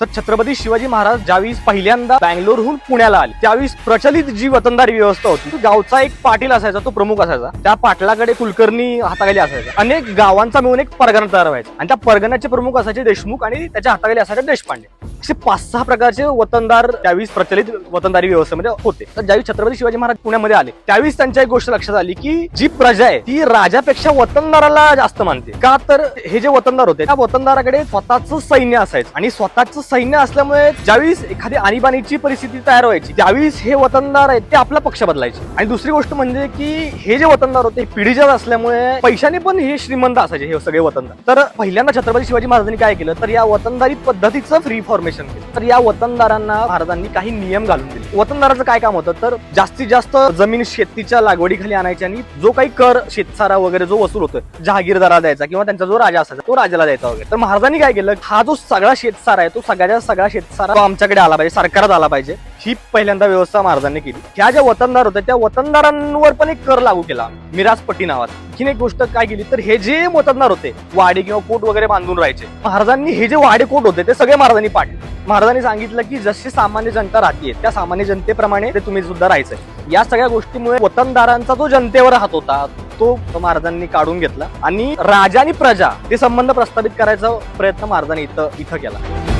तर छत्रपती शिवाजी महाराज ज्यावेळेस पहिल्यांदा बँगलोरहून पुण्याला आले त्यावेळेस प्रचलित जी वतनदारी व्यवस्था होती गावचा एक पाटील असायचा तो प्रमुख असायचा. त्या पाटलाकडे कुलकर्णी हाताखाली असायचा. अनेक गावांचा मिळून एक परगणा तयार व्हायचा. आणि त्या परगण्याचे प्रमुख असायचे देशमुख आणि त्याच्या हाताखाली असायचे देशपांडे. असे पाच सहा प्रकारचे वतनदार त्यावेळी प्रचलित वतनदारी व्यवस्थेमध्ये होते. तर ज्यावेळी छत्रपती शिवाजी महाराज पुण्यामध्ये आले त्यावेळी त्यांच्या एक गोष्ट लक्षात आली की जी प्रजा आहे ती राजापेक्षा वतनदाराला जास्त मानते. का तर हे जे वतनदार होते त्या वतनदाराकडे स्वतःच सैन्य असायचं. आणि स्वतःच सैन्य असल्यामुळे ज्यावेळी एखादी आणीबाणीची परिस्थिती तयार व्हायची त्यावेळीस हे वतनदार आहेत ते आपला पक्ष बदलायचे. आणि दुसरी गोष्ट म्हणजे की हे जे वतनदार होते पिढीजात असल्यामुळे पैशाने पण हे श्रीमंत असायचे हे सगळे वतनदार. तर पहिल्यांदा छत्रपती शिवाजी महाराजांनी काय केलं तर या वतनदारी पद्धतीचं फ्री फॉर्मेशन केलं. तर या वतनदारांना भारतांनी काही नियम घालून दिले. वतनदाराचं काय काम होतं? तर जास्तीत जास्त जमीन शेतीच्या लागवडीखाली आणायची आणि जो काही कर शेतसारा वगैरे जो वसूल होतो जहागीरदारा द्यायचा किंवा त्यांचा जो राजा असायचा तो राजाला द्यायचा वगैरे. तर महाराजांनी काय केलं? हा जो सगळा शेतसारा आहे तो सगळ्या सगळा शेतसारा आमच्याकडे आला पाहिजे सरकारात आला पाहिजे. ही पहिल्यांदा व्यवस्था महाराजांनी केली. ह्या ज्या वतनदार होत्या त्या वतनदारांवर पण एक कर लागू केला. मिराज पट्टी नावात. ही एक गोष्ट काय केली तर हे जे वतनदार होते वाडे किंवा कोट वगैरे बांधून राहायचे महाराजांनी हे जे वाडे कोट होते ते सगळे महाराजांनी पाडले. महाराजांनी सांगितलं की जशी सामान्य जनता राहते त्या सामान्य जनतेप्रमाणे ते तुम्ही सुद्धा राहायचंय. या सगळ्या गोष्टीमुळे वतनदारांचा जो जनतेवर हात होता तो महाराजांनी काढून घेतला आणि राजा आणि प्रजा हे संबंध प्रस्थापित करायचा प्रयत्न महाराजांनी इथं इथं केला.